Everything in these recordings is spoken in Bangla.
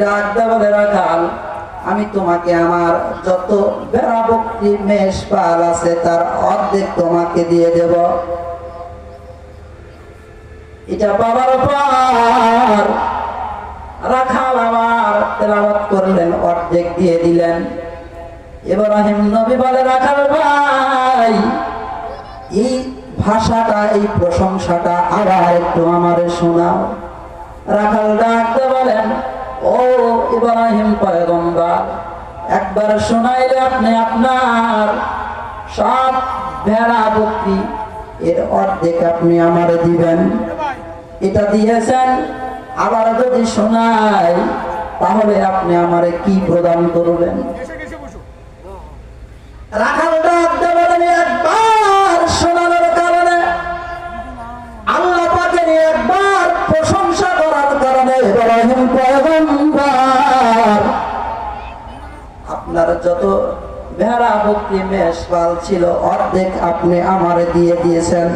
ডাক দেয়া বলে রাখাল। আমি তোমাকে আমার যত বেড়া বকরি মেষ পাল আছে, তার অর্ধেক তোমাকে দিয়ে দেব। এটা বাবার পর রাখাল আমার তেলাওয়াত করলেন, অর্ধেক দিয়ে দিলেন। ইব্রাহিম নবী বলে, রাখাল ভাই, এই ভাষাটা, এই প্রশংসাটা আবার একটু আমারে শোনাও। রাখাল ডাকতে বলেন ইব্রাহিম পয়গম্বর, একবার শোনাইলে আপনি আপনার সব ভেড়া বকরি, এর অর্ধেক আপনি আমারে দিবেন। এটা দিয়েছেন, আবার যদি শোনাই, তাহলে আপনি আমারে কি প্রদান করবেন রাখাল ডাক দেবেন একবার শোনানোর কারণে আল্লাহ একবার প্রশংসা যত ভেড়া বকরি মেষ পাল ছিল, অর্ধেক আপনি আমারে দিয়ে দিয়েছেন।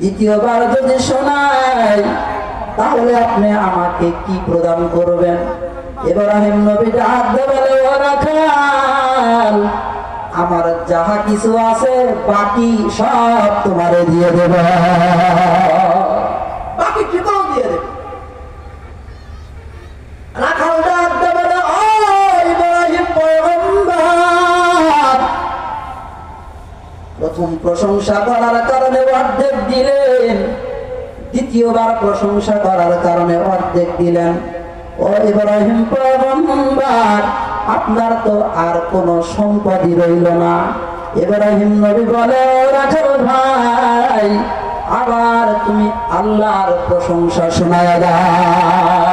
দ্বিতীয়বার যদি শোনাই তাহলে আপনি আমাকে কি প্রদান করবেন? রাখাল, আমার যাহা কিছু আছে, বাকি সব তোমারে দিয়ে দেব। বাকি ঠিকাও প্রথম প্রশংসা করার কারণে অর্ধেক দিলেন। দ্বিতীয়বার প্রশংসা করার কারণে অর্ধেক দিলেন। ও ইব্রাহিম পয়গম্বর, আপনার তো আর কোনো সম্পদই রইল না। ইব্রাহিম নবী বলে, "ও রাখাল ভাই, আবার তুমি আল্লাহর প্রশংসা শোনায় দাও।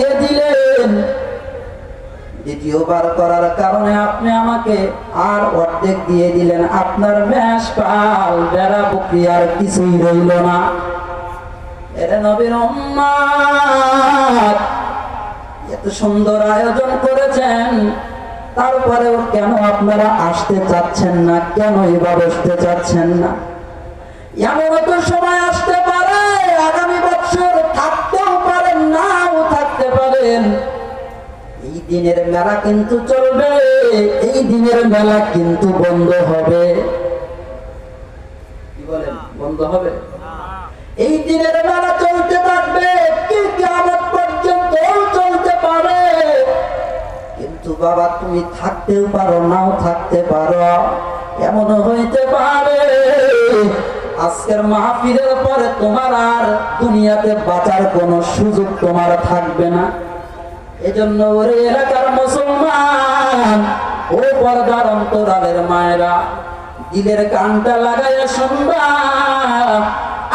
দিয়ে দিলেন। দ্বিতীয়বার করার কারণে আপনি আমাকে আর অর্ধেক দিয়ে দিলেন। আপনার মেষ পাল, বেড়া বকরি আর কিছুই রইল না। এত সুন্দর আয়োজন করেছেন। তারপরেও কেন আপনারা আসতে চাচ্ছেন না? কেন এবার বসতে চাচ্ছেন না? এমন সময় আসতে পারে, আগামী বছর থাকতেও দিনের মেলা কিন্তু চলবে, এই দিনের মেলা কিন্তু বন্ধ হবে। কি বলেন? বন্ধ হবে? এই দিনের মেলা চলতে থাকবে বাবা, তুমি থাকতেও পারো, নাও থাকতে পারো। এমন হইতে পারে, আজকের মাহফিলের পরে তোমার আর দুনিয়াতে বাঁচার কোনো সুযোগ তোমার থাকবে না। এজন্য ওরে এলাকার মুসলমান, ও পর্দার অন্তরালের মায়েরা, দিলের কানটা লাগাইয়া শুনবা।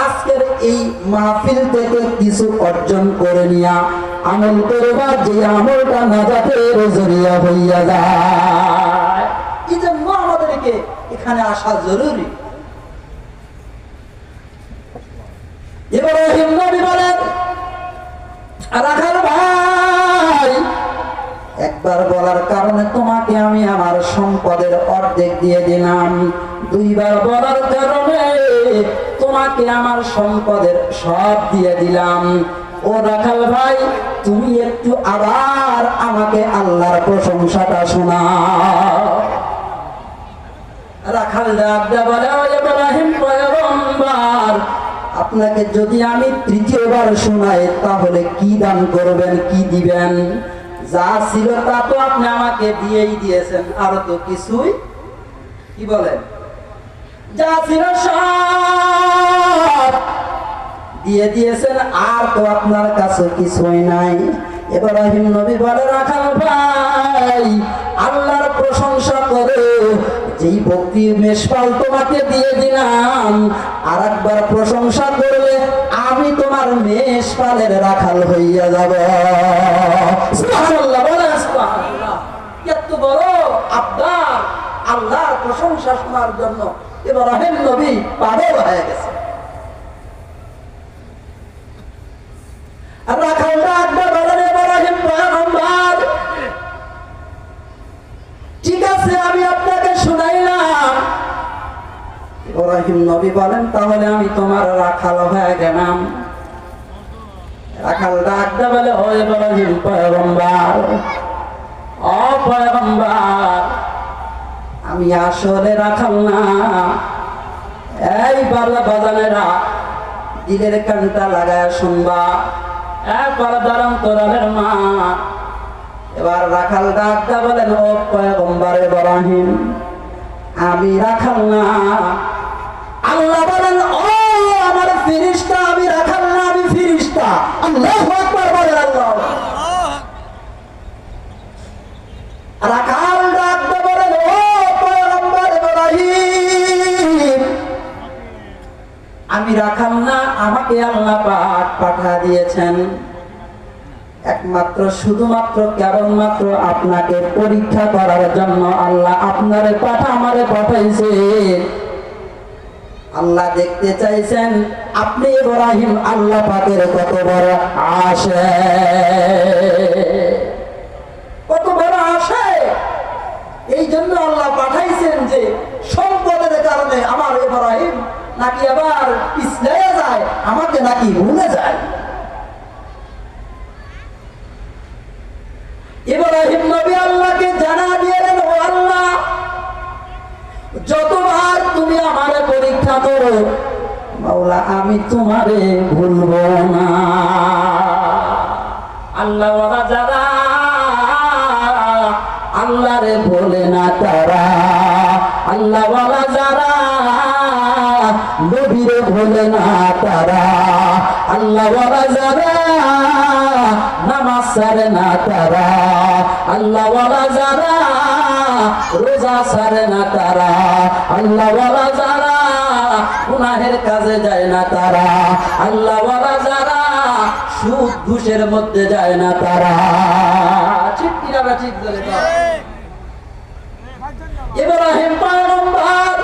আজকের এই মাহফিল থেকে কিছু অর্জন করে নিয়া আমল করবা, যে আমলটা না যাতে জরিয়া হইয়া যায়। এই জন্য আমাদেরকে এখানে আসা জরুরি। ইব্রাহিম নবী বলেন রাখাল ভাই। একবার বলার কারণে তোমাকে আমি আমার সম্পদের অর্ধেক দিয়ে দিলাম। দুইবার বলার কারণে তোমাকে আমার সম্পদের সব দিয়ে দিলাম। ও রাখাল ভাই, তুমি একটু আবার আমাকে আল্লাহর প্রশংসাটা শোনা আপনাকে যদি আমি তৃতীয়বার শোনাই, তাহলে কি দান করবেন, কি দিবেন? যা ছিল তা তো আপনি আমাকে দিয়েই দিয়েছেন, আর তো কিছুই? কি বলেন? যা ছিল সব দিয়ে দিয়েছেন, আর তো আপনার কাছে কিছুই নাই। এবার নবী বলে, রাখাল ভাই, আল্লাহর প্রশংসা করে যেই ভক্তি মেষপাল তোমাকে দিয়ে দিলাম। আর একবার প্রশংসা করলে আমি তোমার মেষপালের রাখাল হইয়া যাব। আল্লাহর প্রশংসা শোনার জন্য ইব্রাহিম নবী পাগল হয়ে গেছে। আর রাখাল ডাকবে বলেন ইব্রাহিম আমি তাহলে আমি তোমার রাখাল হয়ে গেলাম। রাখাল ডাকতে বলে আমি আসলে রাখাল না। এই বালা বাজানেরা, দিলের কানটা লাগায় শুনবা। এক বালা দাঁড়ান তোরা মা এবার রাখাল ডাকটা বলেন, ও পয়গম্বর ইব্রাহিম আমি রাখাল না। আল্লাহ বলেন, ও আমার ফিরিস্তা, আমি রাখাল না, আমি ফিরিস্তা। আল্লাহ আকবার বলেন আল্লাহ। রাখাল ডাকতে বলেন, ও পয়গম্বর ইব্রাহিম আমি রাখাল না, আমাকে আল্লাহ পাক পাঠা দিয়েছেন। একমাত্র, শুধুমাত্র, কেবলমাত্র আপনাকে পরীক্ষা করার জন্য আল্লাহ আপনারে পাঠা, আমারে পাঠাইছে। আল্লাহ দেখতে চাইছেন, আপনি ইব্রাহিম আল্লাহ পাকের কত বড় আসে কত বড় আসে এই জন্য আল্লাহ পাঠাইছেন যে, সম্পদের কারণে আমার ইব্রাহিম নাকি আবার পিছলে যায়, আমাকে নাকি ভুলে যায়। ইব্রাহিম নবী আল্লাহকে জানা দিলেন ও আল্লাহ, যতবার তুমি আমারে পরীক্ষা করো, মাওলা, আমি তোমারে ভুলব না। আল্লাহ যারা আল্লাহরে বলে না তারা যারা নবীরে ভোলে না তারা আল্লাহ ওরা যারা সারে না তারা। আল্লাহ ওরা যারা রোজা সারে না তারা। আল্লাহ ওরা যারা গুনাহের কাজে যায় না তারা। আল্লাহ ওরা যারা সুদ ঘুষের মধ্যে যায় না তারা। ঠিক কিনা ঠিক বলে দাও ইব্রাহিম পয়গম্বর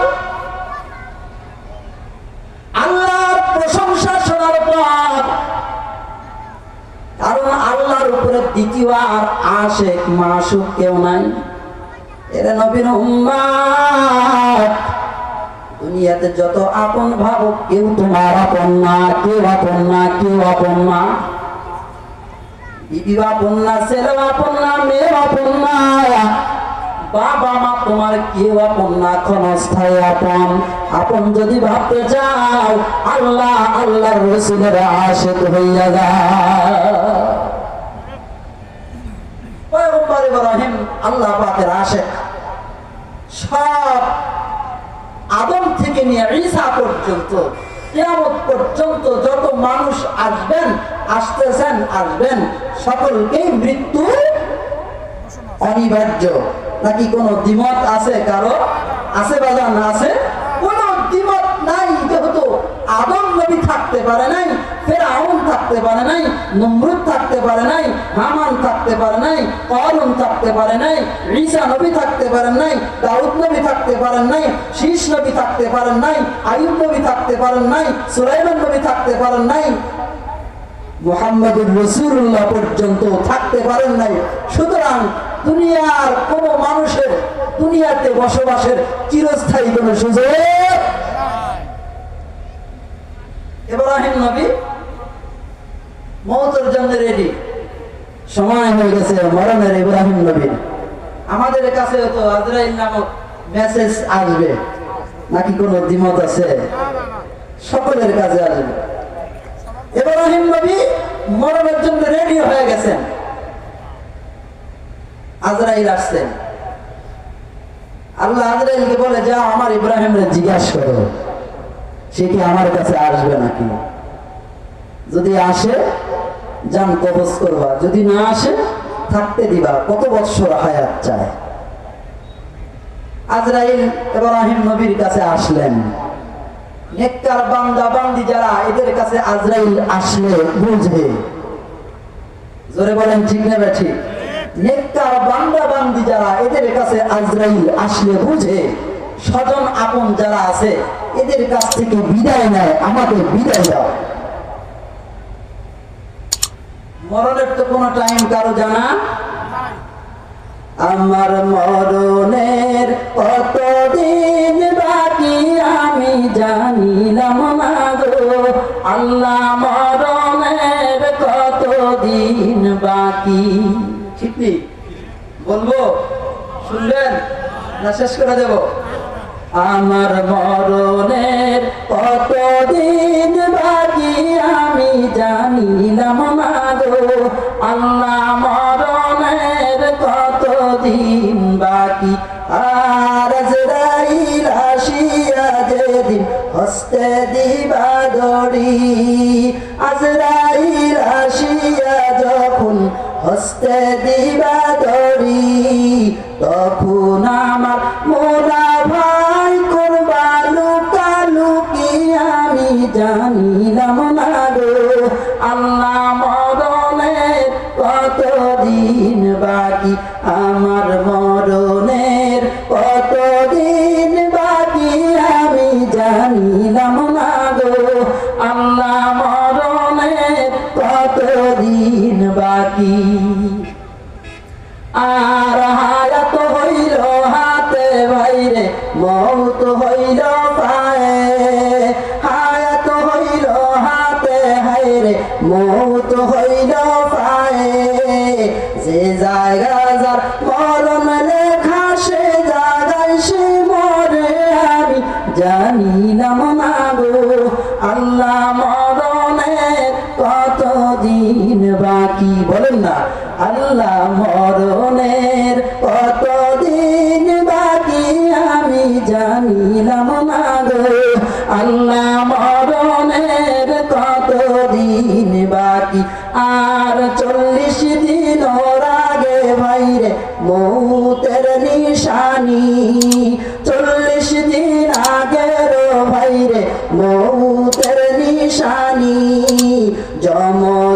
আল্লাহর প্রশংসা শোনার পর কারণ আল্লাহর উপরে দ্বিতীয় আর আশেক মাসুক কেউ নাই। এরা নবীন দুনিয়াতে যত আপন ভাবো কেউ তোমার আপন না, কেউ আপন না, কেউ আপন না। বিবি আপন না ছেলে আপন না মেয়ে আপন না। বাবা মা তোমার কেউ আপন না, ক্ষণস্থায়ী আপন। আপন যদি ভাবতে চাও, আল্লাহ আল্লাহর রসুলের আশেক হইয়া যায় পয়গম্বর ইব্রাহিম আল্লাহ পাকের আশেক। সব আদম থেকে নিয়ে ঈসা পর্যন্ত, কিয়ামত পর্যন্ত যত মানুষ আসবেন, আসতেছেন, আসবেন, সকলকেই মৃত্যু অনিবার্য। নাকি কোনো দ্বিমত আছে কারও? আছে বাজার না আছে? কোনো দ্বিমত নাই। আদম নবী থাকতে পারে নাই, ফেরাউন থাকতে পারে নাই, নমরুদ থাকতে পারে নাই, হামান থাকতে পারে নাই করুন থাকতে পারে নাই, ঈসা নবী থাকতে পারেন নাই, দাউদ নবী থাকতে পারেন নাই শীষ নবী থাকতে পারেন নাই আয়ুব নবী থাকতে পারেন নাই, সুলাইমান নবী থাকতে পারেন নাই, মোহাম্মদুর রসুল্লাহ পর্যন্ত থাকতে পারেন নাই। সুতরাং দুনিয়ার কোন মানুষের, দুনিয়াতে বসবাসের চিরস্থায়ী কোন সুযোগ ইব্রাহিম নবী, মৌতের জন্য রেডি সময় হয়ে গেছে, মরণের ইব্রাহিম নবীর আমাদের কাছে তো আজরাইল নামক মেসেজ আসবে। নাকি কোনো দ্বিমত আছে? সকলের কাছে আসবে। ইব্রাহিম নবী মরণের জন্য রেডি হয়ে গেছেন। আজরাইল আসছেন। আল্লাহ আজরাইলকে বলে যা আমার ইব্রাহিমরে জিজ্ঞাসা করো। সে কি আমার কাছে আসবে নাকি? যদি আসে যান কবজ করবা। যদি না আসে, থাকতে দিবা। কত বৎসর হায়াত চায়? আজরাইল নবীর কাছে আসলেন। নেককার বান্দা, বান্দি যারা, এদের কাছে আজরাইল আসলে বুঝে জোরে বলেন, ঠিক না ঠিক নেককার বান্দা, বান্দি যারা, এদের কাছে আজরাইল আসলে বুঝে। স্বজন আপন যারা আছে, এদের কাছ থেকে বিদায় নেয়, আমাদের বিদায় দাও। মরণের তো কোনো টাইম কারও জানা? আমার মরণের কতদিন বাকি আমি জানি না মনাগো আল্লাহ, মরণের কতদিন বাকি? ঠিক বলব? শুনলেন না শেষ করে দেবো? আমার মরণের কতদিন বাকি আমি জানিলাম না গো। আল্লাহ মরণের কতদিন বাকি? আর আসিয়া যেদিন হস্তে দিবা দড়ি, আজরাইল আসিয়া যখন হস্তে দিবা দড়ি, তখন আর হায়াত হইল হাতে বাইরে মত হইল আর চল্লিশ দিন আগে বাইরে মৌতের নিশানি। চল্লিশ দিন আগের বাইরে মৌতের নিশানি। জমদূত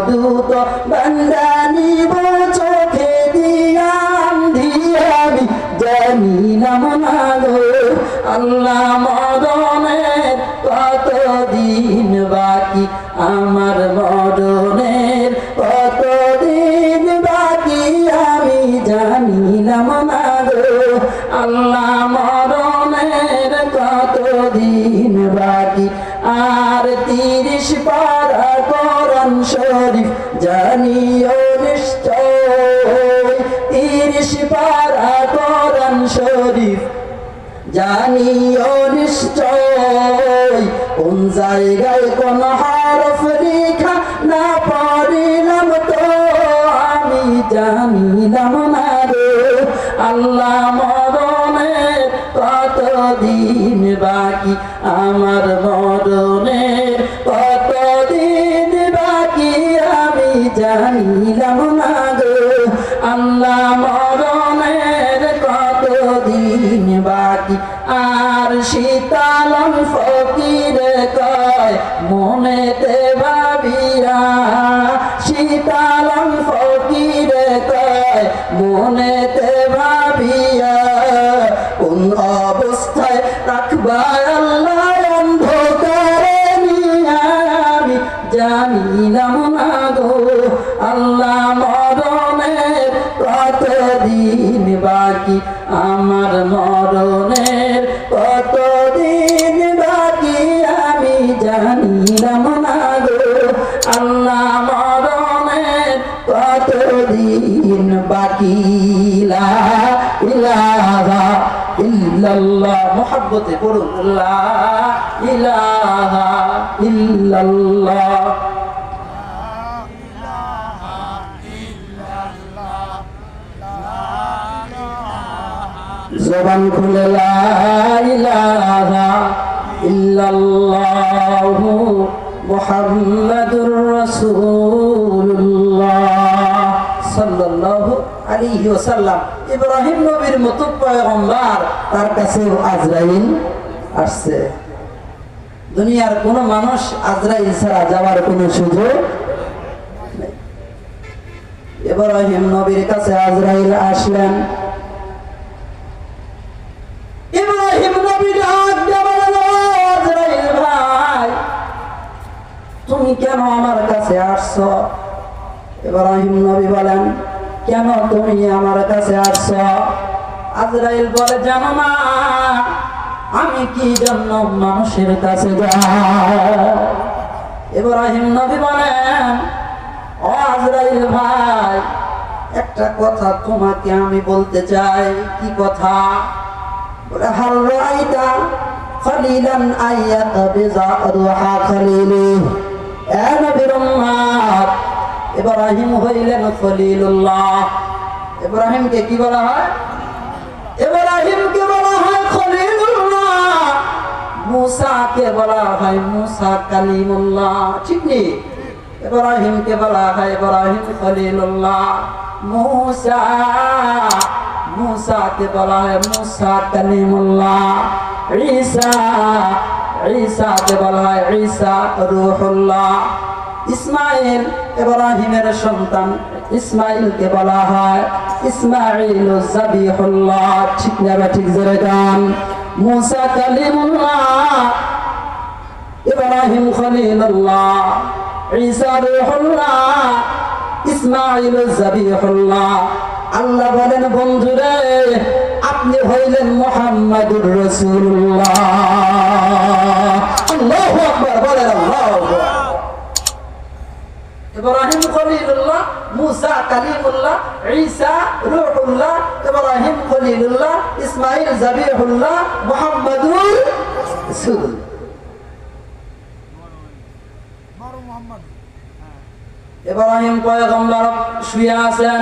কতদিন বাকি। আর তিরিশ পারা করন শরীফ জানিও নিশ্চয়। তিরিশ পারা করন শরীফ জানিও নিশ্চয়। কোন জায়গায় কোন হরফ রেখা না পারিলাম তো আমি জানিলাম না রে আল্লাহ বাকি, আমার মরণের কতদিন বাকি আমি জানিলাম না গো। আল্লাহ মরণের কতদিন বাকি, আর শীতালম ফকির কয়, মনেতে ভাবিয়া, শীতালম ফকির কয় মনেতে বাকি, আমার মরণের কতদিন বাকি আমি জানিলাম না গো। আল্লাহ মরণের কতদিন বাকি? ইলাহা ইল্লাল্লাহ। মোহাব্বতে লা ইলাহা ইল্লাল্লাহ। জবান খুলে ইব্রাহিম নবীর মতো তার কাছে আজরাইল আসছে। দুনিয়ার কোন মানুষ আজরাইল ছাড়া যাওয়ার কোনো সুযোগ। ইব্রাহিম নবীর কাছে আজরাইল আসলেন। তুমি কেন আমার কাছে আসছো? ইব্রাহিম নবী বলেন, কেন তুমি আমার কাছে আসছো? আজরাইল বলে, জানো না আমি কি জন্য মানুষের কাছে ইব্রাহিম নবী বলেন, ও আজরাইল ভাই, একটা কথা তোমাকে আমি বলতে চাই। কি কথা? বলে, হাল রাইতা খলিলান আইয়াত বিজা রুহা খলিলি। ইব্রাহিম হইলেন খলিলুল্লাহ। ইব্রাহিমকে কি বলা হয়? ইব্রাহিমকে বলা হয় খলিলুল্লাহ। মুসাকে বলা হয় মুসা কালিমুল্লাহ। ঠিক নেই ইব্রাহিমকে বলা হয় ইব্রাহিম খলিলুল্লাহ। মুসা, মুসাকে বলা হয় মুসা কালিমুল্লাহ। ঈসা ঈসাকে বলা হয় ঈসা রূহুল্লাহ। ইসমাইল ইব্রাহিমের সন্তান। ইসমাইলকে বলা হয় ইসমাইল জাবিহুল্লাহ ঠিক না ঠিক জোরে গান? মুসা কালিমুল্লাহ, ইব্রাহিম খলিলুল্লাহ, ঈসা রূহুল্লাহ ইসমাইল জাবিহুল্লাহ আল্লাহ বলেন, বন্ধুরে আপনি হইলেন মুহাম্মাদুর আকবার ইব্রাহিম খলিলুল্লাহ, মুসা কালিমুল্লাহ, ঈসা রূহুল্লাহ, ইব্রাহিম খলিলুল্লাহ ইসমাইল জাবিহুল্লাহ, মুহাম্মাদুর রাসূলুল্লাহ ইব্রাহিম পয়গম্বর শুয়ে আছেন।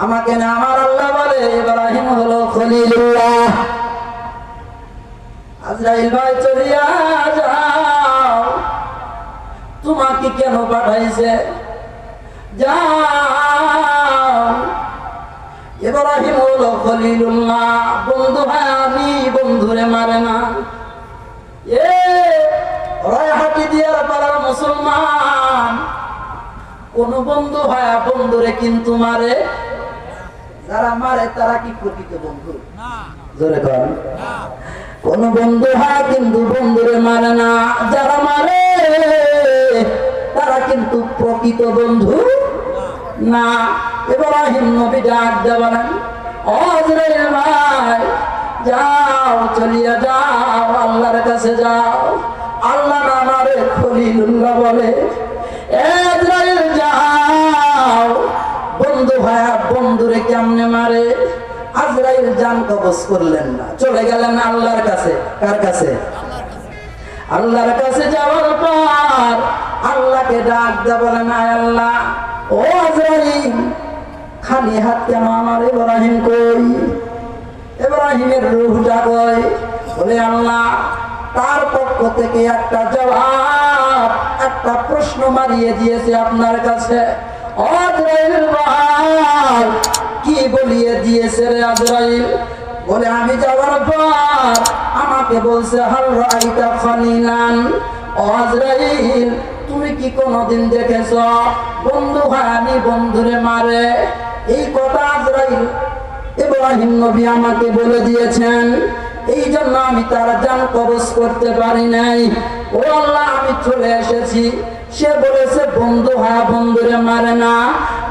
আমাকে না, আমার আল্লাহ বলে, ইব্রাহিম হলো খলিলুল্লাহ। আজরাইল ভাই, চলিয়া যাও। তোমাকে কেন পাঠাইছে? যাও। ইব্রাহিম হলো খলিলুল্লাহ। বন্ধু ভাই আমি, বন্ধুরে মারে না। এ, রয়হাটি দিয়ার পাড়ার মুসলমান। কোন বন্ধু হয় বন্ধুরে কিন্তু মারে। যারা মারে তারা কি প্রকৃত বন্ধু? জোরে কর কোন বন্ধু হয় কিন্তু বন্ধুরে মারে না। যারা মারে তারা কিন্তু প্রকৃত বন্ধু না। ইব্রাহিম নবী ডাক দেবেন অজরাইল ভাই যাও চলিয়া যাও আল্লাহর কাছে যাও। আল্লাহ নামারে খলিলুল্লাহ বলে এজরাইল যাও বন্ধু ভাইয়া, বন্ধুরে কেমনে মারে? আজরাইল জান কবজ করলেন না। চলে গেলেন আল্লাহর কাছে। কার কাছে? আল্লাহর কাছে যাওয়ার পর আল্লাহকে ডাক দে বলেন, আয় আল্লাহ, ও আজরাইল, খালি হাত কেন আমার ইব্রাহিম কই? ইব্রাহিমের রুহটা কই? বলে, আল্লাহ, তার পক্ষ থেকে একটা জবাব, একটা প্রশ্ন মারিয়ে দিয়েছে আপনার কাছে। কি বলিয়ে দিয়েছে রে আজরাইল? বলে, আমি যাওয়ার পর আমাকে বলছে, হাল রাইতা খলিলান। ও আজরাইল, তুমি কি কোনোদিন দেখেছ? বন্ধু আমি বন্ধুরে মারে। এই কথা আজরাইল ইব্রাহিম নবী আমাকে বলে দিয়েছেন। এই জন্য আমি তার জান কবজ করতে পারি নাই। ও আল্লাহ, আমি চলে এসেছি। সে বলেছে, বন্ধু হ্যাঁ বন্ধুরে মারে না।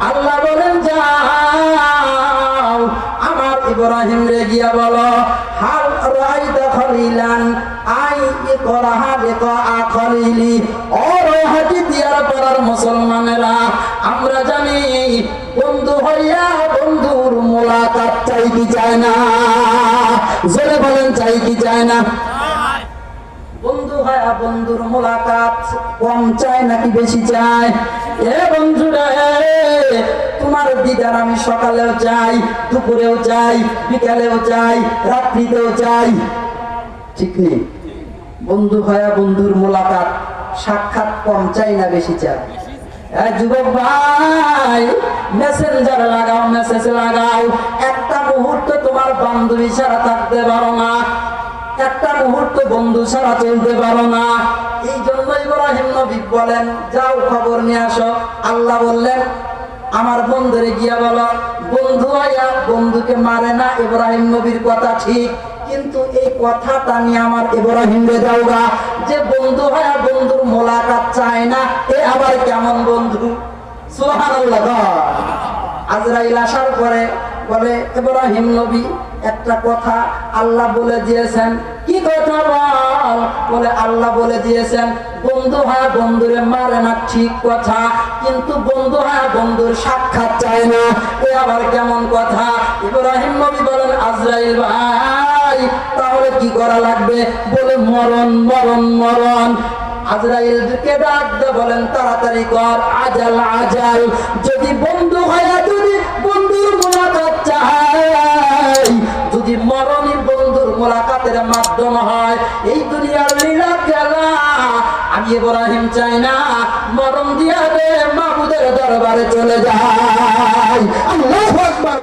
আল্লাহ বলেন, যাও। আমার ইব্রাহিম রে গিয়া বলো, হাল রাইতা খলিলান, আই ই করাহা দেখো আ খলিলি। ও রহাটি দিয়ার পাড়ার মুসলমানেরা, আমরা জানি, বন্ধু হইয়া বন্ধুর মোলাকাত চাই কি চায় না? জোরে বলেন, চাই কি চায় না? বন্ধুর মোলাকাত কম চায় নাকি বেশি চায়? এ বন্ধুরা, তোমার দিদার আমি সকালেও চাই দুপুরেও চাই বিকালেও চাই রাত্রিতেও চাই ঠিক নেই। বন্ধু হয় বন্ধুর মোলাকাত সাক্ষাৎ কম চাই না বেশি চাই লাগাও মেসেজ লাগাও। একটা মুহূর্ত তোমার বান্ধবী ছাড়া থাকতে পারো না। একটা মুহূর্ত বন্ধু ছাড়া চলতে পারো না। এই জন্য ইব্রাহিম নবী বলেন, যাও খবর নিয়ে আসো। আল্লাহ বললেন, আমার বন্ধুরে গিয়া বলো, বন্ধু আয়া, বন্ধুকে মারে না ইব্রাহিম নবীর কথা ঠিক, কিন্তু এই কথাটা নিয়ে আমার ইব্রাহিম রে দাওগা যে বন্ধু হয় বন্ধুর মোলাকাত চায় না, এ আবার কেমন বন্ধু? সুবহানাল্লাহ। আজরাইল আসার পরে বলে ইব্রাহিম নবী একটা কথা আল্লাহ বলে দিয়েছেন। কি কথা বল? বলে আল্লাহ বলে দিয়েছেন, বন্ধু হয় বন্ধুরে মারে না ঠিক কথা, কিন্তু বন্ধু হয় বন্ধুর সাক্ষাৎ চায় না। এ আবার কেমন কথা? ইব্রাহিম নবী বলেন, আজরাইল ভাই, তাহলে কি করা লাগবে? বলে, মরণ মরণ মরণ। আজরাইলকে ডাক বলেন, তাড়াতাড়ি কর, আজাল আজাল। যদি বন্ধু হয় মোলাকাত যদি মরণই বন্ধুর মোলাকাতের মাধ্যম হয়, এই দুনিয়ার লীলা খেলা আমি ইব্রাহিম চাই না। মরণ দিয়া দে মাহবুদের দরবারে চলে যায়। আল্লাহু